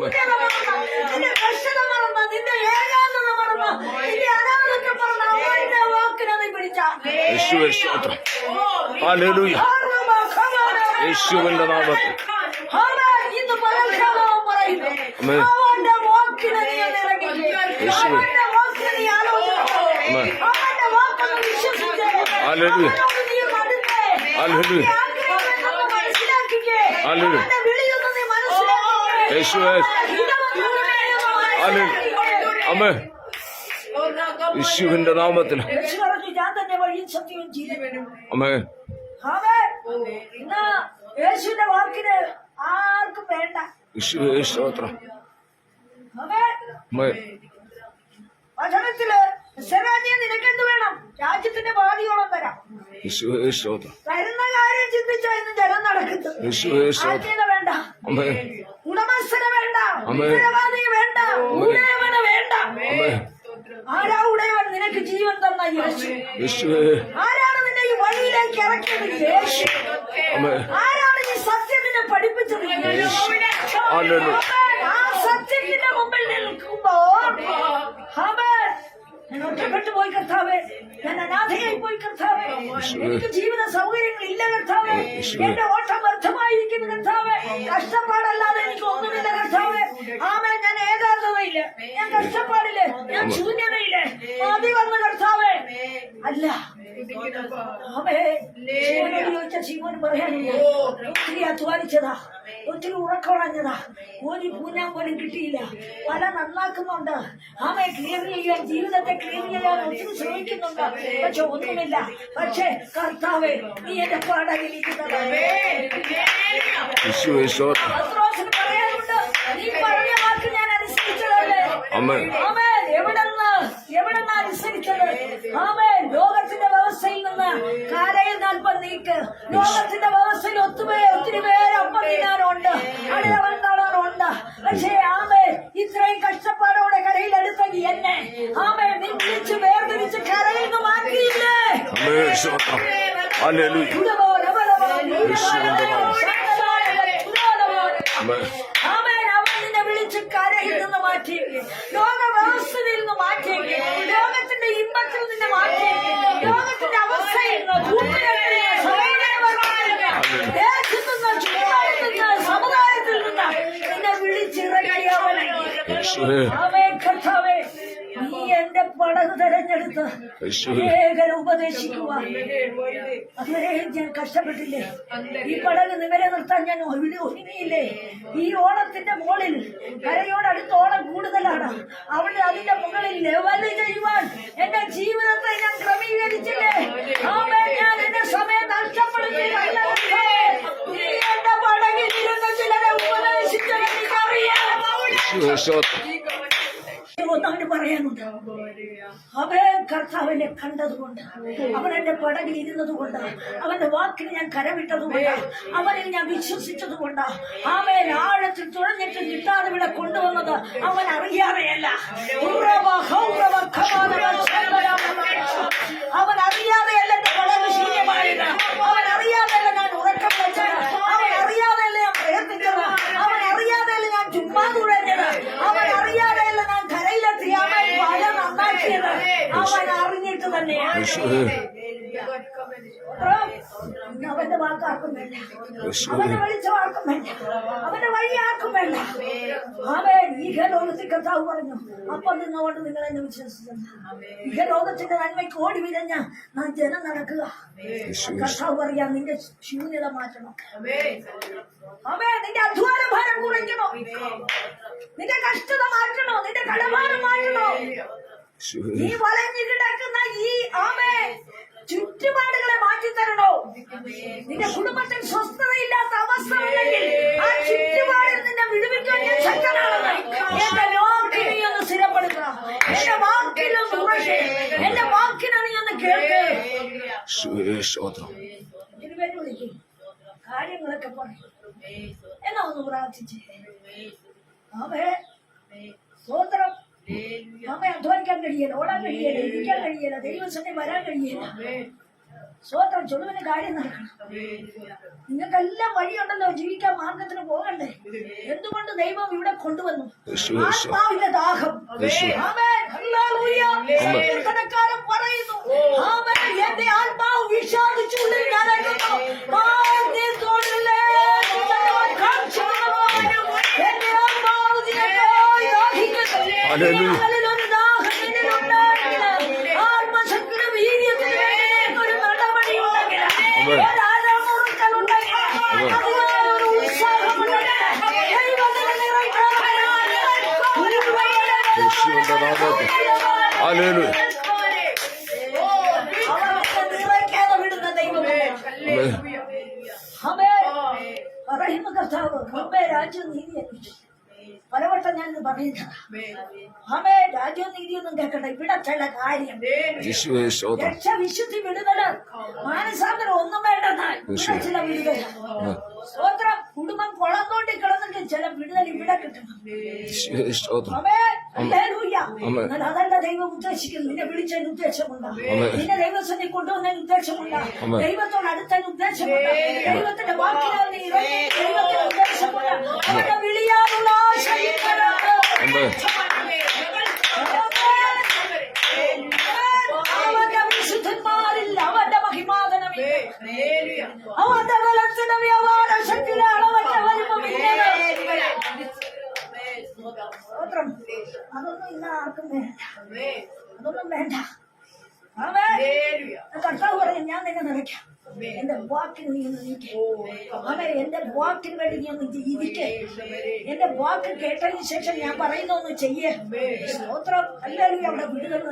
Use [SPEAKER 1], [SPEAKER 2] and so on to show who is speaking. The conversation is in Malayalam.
[SPEAKER 1] നിന്റെ മറന്ന നിന്റെ കഷ്ടത മറന്ന നിന്റെ ഏകാന്തത മറന്ന നിന്റെ അനാഥത്തെ മറന്ന അവന്റെ വാക്കിനെ നീ പിടിച്ച
[SPEAKER 2] യേശുവേ സ്തോത്രം ഹല്ലേലൂയ യേശുവിന്റെ നാമത്തിൽ
[SPEAKER 1] ഇന്ന് പരക്ഷേമം പറയുന്നു
[SPEAKER 2] ആമേൻ.
[SPEAKER 1] അവന്റെ വാക്കിനെ നീ ഒന്ന് ഇറങ്ങിക്ക്.
[SPEAKER 2] യേശുവേ.
[SPEAKER 1] അവന്റെ വാക്കിനെ നീ ആലോചിക്കണം
[SPEAKER 2] ആമേൻ.
[SPEAKER 1] അവന്റെ വാക്കൊന്ന് വിശ്വസിച്ച്
[SPEAKER 2] ഹല്ലേലൂയ.
[SPEAKER 1] അവനോട് നീ അടുത്ത്
[SPEAKER 2] ഹല്ലേലൂയ.
[SPEAKER 1] നിന്റെ ആഗ്രഹങ്ങളൊന്ന് മനസ്സിലാക്കിക്ക്.
[SPEAKER 2] ഹല്ലേലൂയ.
[SPEAKER 1] അവന്റെ വിളിയൊന്ന് നീ മനസ്സിലാക്കിക്ക്.
[SPEAKER 2] യേശുവേ. അമ്മേ. യേശുവിന്റെ നാമത്തിൽ. അമ്മേ.
[SPEAKER 1] യേശുവിന്റെ വാക്കിന് ആർക്കും വേണ്ട
[SPEAKER 2] യേശുവേ സ്തോത്രം. അമ്മേ.
[SPEAKER 1] വചനത്തിൽ നിനക്കെന്ത് വേണം രാജ്യത്തിന്റെ പാതിയോളം തരാം തരുന്ന കാര്യം ചിന്തിച്ചാ ഇന്ന് ജനം നടക്കുന്നത് വേണ്ട. വേണ്ട
[SPEAKER 2] ആമേൻ.
[SPEAKER 1] ഉത്തരവാദി വേണ്ട ഉടയവന വേണ്ട. ആരാ ഉടയവൻ? നിനക്ക് ജീവൻ തന്ന യേശു. ആരാണ് നിന്നെ ഈ വഴിയിലേക്ക് ഇറക്കിയത്? യേശു.
[SPEAKER 2] അമ്മേ.
[SPEAKER 1] ആരാണ് ഈ സത്യം നിന്നെ പഠിപ്പിച്ചത്?
[SPEAKER 2] ഹല്ലേലൂയ.
[SPEAKER 1] ആ സത്യത്തിന്റെ മുമ്പിൽ നിൽക്കുമ്പോൾ ആമേൻ. ഞാൻ ഒറ്റപ്പെട്ടു പോയി കർത്താവേ. ഞാൻ അനാഥയായി പോയി കർത്താവേ. എനിക്ക് ജീവിത സൗകര്യങ്ങൾ ഇല്ല കർത്താവേ. എന്റെ ഓട്ടം വ്യർത്ഥമായിരിക്കുന്നു കർത്താവേ. കഷ്ടപ്പാടല്ലാതെ എനിക്ക് ഒന്നുമില്ല കർത്താവേ. ആമേ ഞാൻ ഏകാന്തതയില്ല. ഞാൻ കഷ്ടപ്പാടില്ല ഞാൻ ശൂന്യതയില്ല മതി വന്ന് കർത്താവേ. അല്ല. ആമേ. ചോദിച്ച ശിവൻ പറയാനില്ല? ഒത്തിരി അധ്വാനിച്ചതാ. ഒത്തിരി ഉറക്കമടഞ്ഞതാ. ഒരു പൂഞ്ഞാൻ പോലും കിട്ടിയില്ല. പല നന്നാക്കുന്നുണ്ട്. ആമയെ ക്ലിയർ ചെയ്യാൻ ജീവിതത്തെ ക്ലിയർ ചെയ്യാൻ ഒത്തിരി ശ്രമിക്കുന്നുണ്ട്. പക്ഷെ ഒന്നുമില്ല. പക്ഷേ കർത്താവേ നീ എന്റെ പാടകിലിരിക്കുന്നതേ
[SPEAKER 2] യേശുവേ സ്തോത്രം
[SPEAKER 1] പത്രോസിന് പറയാനുണ്ട് നീ പറഞ്ഞ വാക്ക് ഞാൻ അനുസരിച്ചതല്ലേ
[SPEAKER 2] അമ്മേ
[SPEAKER 1] ആമേൻ എവിടെന്ന്? എവിടെന്ന് അനുസരിച്ചത് ആമേൻ. ലോകത്തിന്റെ വ്യവസ്ഥയിൽ നിന്ന് കാലയിൽ നാൽപ്പം നീക്ക് ലോകത്തിന്റെ വ്യവസ്ഥയിൽ ഒത്തുപേ ഒത്തിരി പേര് അപ്പം തിന്നാനുണ്ട് അടിയവൻ കാണാനുണ്ട്. പക്ഷേ ആമേൻ ഇത്രയും കഷ്ടപ്പാടോടെ കരയിൽ എടുത്തത് എന്നെ. ആമേൻ നീ വിളിച്ച് വേർതിരിച്ച് കരയിൽ നിന്ന് മാറ്റിയില്ലേ?
[SPEAKER 2] അമ്മേ സ്തോത്രം ഹല്ലേലൂയ അമ്മേ
[SPEAKER 1] ആമേൻ അവൻ നിന്നെ വിളിച്ച് കരയിൽ നിന്ന് മാറ്റി ലോക വ്യവസ്ഥയിൽ നിന്ന് മാറ്റി ലോകത്തിന്റെ ഇമ്പത്തിൽ നിന്ന് മാറ്റി ലോകത്തിന്റെ അവസ്ഥയിൽ നിന്ന് ഭൂമിയിൽ നിന്ന് സഹോദരന്മാരിൽ നിന്ന് ദേശത്തു നിന്ന് ചുറ്റുപാടിൽ നിന്ന് സമുദായത്തിൽ നിന്ന് നിന്നെ വിളിച്ചിറങ്ങിയവനെ
[SPEAKER 2] യേശുവേ
[SPEAKER 1] ആമേ കർത്താവേ നീ എന്റെ പടക് തെരഞ്ഞെടുത്ത്
[SPEAKER 2] യേശുവേ.
[SPEAKER 1] ഏകനെ ഉപദേശിക്കുവാൻ. അതുവരെ ഞാൻ കഷ്ടപ്പെട്ടില്ലേ? ഈ പടക് നിവരെ നിർത്താൻ ഞാൻ ഒരുങ്ങിയില്ലേ ഈ ഓണത്തിന്റെ മുകളിൽ കരയോടടുത്ത് ഓണം കൂടുതലാണ്. അവിടെ അതിന്റെ മുകളിൽ ലെവൽ ചെയ്യുവാൻ എന്റെ ജീവിതത്തെ ഞാൻ ക്രമീകരിച്ചില്ലേ? ഞാൻ എന്റെ സമയം നഷ്ടപ്പെടുത്തിയില്ല നീ എന്റെ പടകിൽ ഇരുന്ന് ചിലരെ ഉപദേശിച്ചതെനിക്കറിയാം
[SPEAKER 2] യേശുവേ സ്തോത്രം
[SPEAKER 1] ഒന്നവന് പറയാനുണ്ട്. അവൻ കർത്താവിനെ കണ്ടതുകൊണ്ട് അവൻ എന്റെ പടകിൽ ഇരുന്നത് കൊണ്ട് അവന്റെ വാക്കിന് ഞാൻ കരവിട്ടതുകൊണ്ട് അവനിൽ ഞാൻ വിശ്വസിച്ചത് കൊണ്ട് അവൻ ആഴത്തിൽ തുഴഞ്ഞിട്ട് കിട്ടാതെ ഇവിടെ കൊണ്ടുവന്നത് അവൻ അറിയാതെയല്ല. അവൻ അറിയാതെയല്ല എന്റെ പടക് ശൂന്യമായത് അവൻ അറിയാതെയല്ല ഞാൻ ഉറക്കം വെച്ചത് അവൻ അറിയാതെയല്ല ഞാൻ പ്രയത്നിച്ചത് അവൻ അറിയാതെയല്ല ഞാൻ ചുമ്മാ തുഴഞ്ഞത് അവൻ അറിയാതെയല്ല ഞാൻ കരയിലെത്തി അവൻ പല നന്നാക്കിയത് അവൻ അറിഞ്ഞിട്ട് തന്നെയാണ്
[SPEAKER 2] യേശുവേ
[SPEAKER 1] ഇന്ന് അവന്റെ വാക്കാർക്കും വേണ്ട.
[SPEAKER 2] യേശുവേ
[SPEAKER 1] അവന്റെ വെളിച്ചം ആർക്കും വേണ്ട. അവന്റെ വഴി ആർക്കും വേണ്ട. അവൻ ഈ ലോകത്തിൽ കർത്താവ് പറഞ്ഞു അപ്പം നിന്നുകൊണ്ട് നിങ്ങൾ എന്നെ വിശ്വസിച്ചെന്ന് ഈ ലോകത്തിന്റെ നന്മയ്ക്ക് ഓടി വിരഞ്ഞ നാം ജനം നടക്കുക. കർത്താവ് പറയാ നിന്റെ ശൂന്യത മാറ്റണം. അവേ നിന്റെ അധ്വാന ഭാരം കുറയ്ക്കണോ. നിന്റെ കഷ്ടത മാറ്റണോ. നിന്റെ കടഭാരം മാറ്റണോ.
[SPEAKER 2] നീ
[SPEAKER 1] ഈ നിന്റെ കുടുംബത്തിൽ സ്വസ്ഥതയില്ലാത്ത അവസ്ഥ ഉണ്ടെങ്കിൽ ആ ചുറ്റുപാടിൽ നിന്നെ വിടുവിക്കാൻ ഞാൻ ശക്തനാണെന്ന് എന്റെ നീ ഒന്ന് സ്ഥിരപ്പെടുത്തണം എന്റെ വാക്കിലൊന്ന് ഉറക്കെ എന്റെ വാക്കിനെ നീ ഒന്ന് കേൾക്ക്. ഇരുപേര് വിളിക്കും. കാര്യങ്ങളൊക്കെ പറയും. എന്നാ ഒന്ന് പ്രാർത്ഥിച്ചേ. ആമേ സ്വോത്രം ആമേ അധ്വാനിക്കാൻ കഴിയില്ല ഓടാൻ കഴിയില്ല ഇരിക്കാൻ കഴിയില്ല ദൈവസന്നെ വരാൻ കഴിയില്ല സ്വോത്രം ചൊല്ലുവിന് കാര്യം നടക്കണം? നിങ്ങൾക്കെല്ലാം വഴിയുണ്ടല്ലോ ജീവിക്കാൻ മാർഗത്തിന് പോകണ്ടേ? എന്തുകൊണ്ട് ദൈവം ഇവിടെ കൊണ്ടുവന്നു. ആത്മാവിന്റെ ദാഹം. കീർത്തനക്കാരൻ പറയുന്നു. എന്റെ ആത്മാവ് വിഷാദിച്ചുള്ളിൽ ഞാനകുന്നു മാർഗത്തോടില്ലേ പലവട്ടം ഞാൻ ഇത് പറയുന്നതാ അമേ രാജ്യവും നീതിയൊന്നും കേൾക്കട്ടെ ഇവിടെ ചില കാര്യം രക്ഷ വിശുദ്ധി വിടുതൽ മാനസാന്തരം ഒന്നും വേണ്ടെന്നാ ഇവിടെ ചില വിടുതൽ സ്വോത്രം കുടുംബം കുളം തോണ്ടി കിടന്നിട്ട് ചില വിടുതൽ ഇവിടെ കിട്ടണം എന്നാൽ അതല്ല ദൈവം ഉദ്ദേശിക്കുന്നത്. നിന്നെ വിളിച്ചതിന് ഉദ്ദേശമുണ്ട്. നിന്നെ ദൈവസനെ കൊണ്ടുവന്നതിന് ഉദ്ദേശമുണ്ട്. ദൈവത്തോട് അടുത്തതിന് ഉദ്ദേശമുണ്ട്. ദൈവത്തിന്റെ വാക്കിനാൽ നീ ഇറങ്ങി ദൈവത്തിന് ഉദ്ദേശമുണ്ട് അവന്റെ വിളിയാനുള്ള ആശയിക്കലാണ്
[SPEAKER 2] ആമേൻ.
[SPEAKER 1] അവന്റെ വിശുദ്ധന്മാരിൽ അവന്റെ മഹിമാതനമില്ല അവന്റെ ബലത്തിന് വ്യാപാര ശക്തിയുടെ അളവറ്റ വലിപ്പമില്ല സ്തോത്രം. അതൊന്നും ഇന്ന് ആർക്കും വേണ്ട. അതൊന്നും വേണ്ട. കർത്താവ് പറയും ഞാൻ നിന്നെ നിറയ്ക്കാം. എന്റെ വാക്കിന് നീ ഒന്ന് നീക്കേ. എന്റെ വാക്കിന് വേണ്ടി നീ ഒന്ന് ജീവിക്കേ എന്റെ വാക്ക് കേട്ടതിന് ശേഷം ഞാൻ പറയുന്ന ഒന്ന് ചെയ്യേ സ്തോത്രം. എല്ലാവരും അവിടെ വിടുതൽ